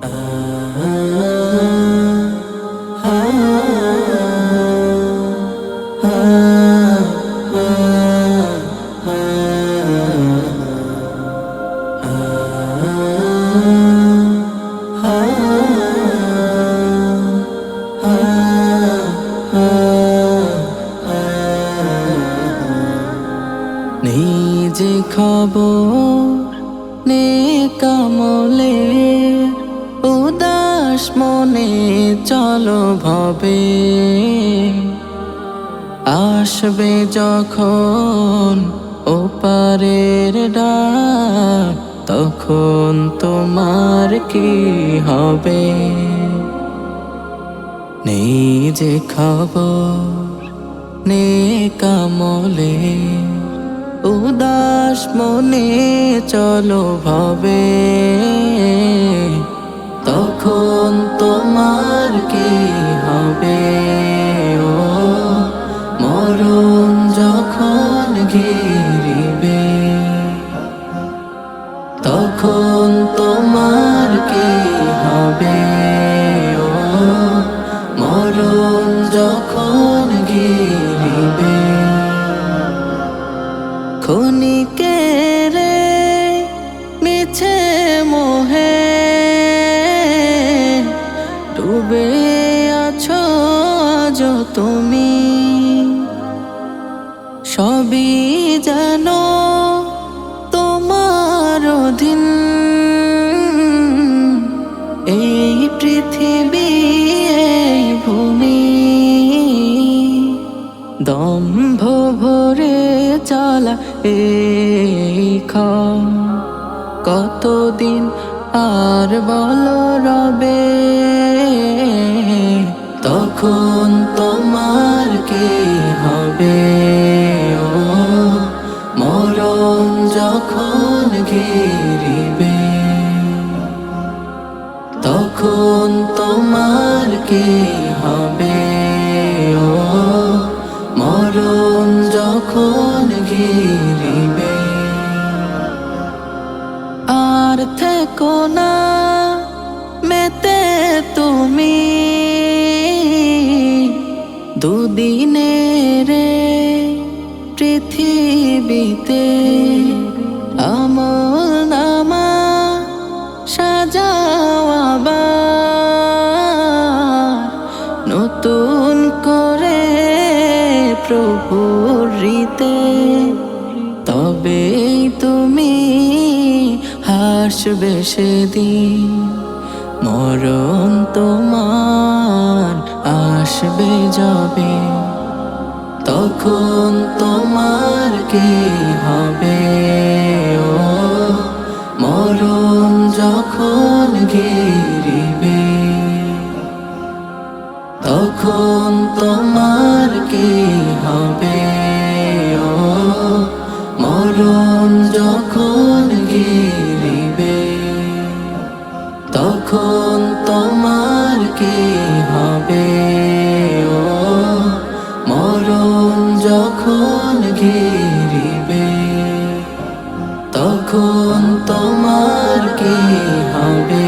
Ah উদাস মনে চলো ভবে। আসবে যখন ওপারের ডাক, তখন তোমার কি হবে? নেই যে খবর নে কামলে। উদাস মনে চলো ভাবে। কি হবে? ও মরণ যখন ঘিরিবে ক্ষণিকে রে মিছে মোহে ডুবে আছো আজ তুমি। সবই জানো পৃথিবী ভূমি। দম্ভ ভরে চলা এই কতদিন আর বল রবে তখন তোমার কি হবে? ও মরণ যখন ঘিরিবে আর থেকো না মেতে তুমি। দুদিনের পৃথিবীতে প্রভুর তবে তুমি হাসবে সেদিন। মরণ তোমার আসবে যাবে, তখন তোমার কি হবে? ও, মরণ যখন ঘিরিবে, তখন তোমার কি হবে মরণ যখন ঘিরিবে তখন তোমার কি হবে, ও মরণ যখন ঘিরিবে তখন তোমার কি হবে?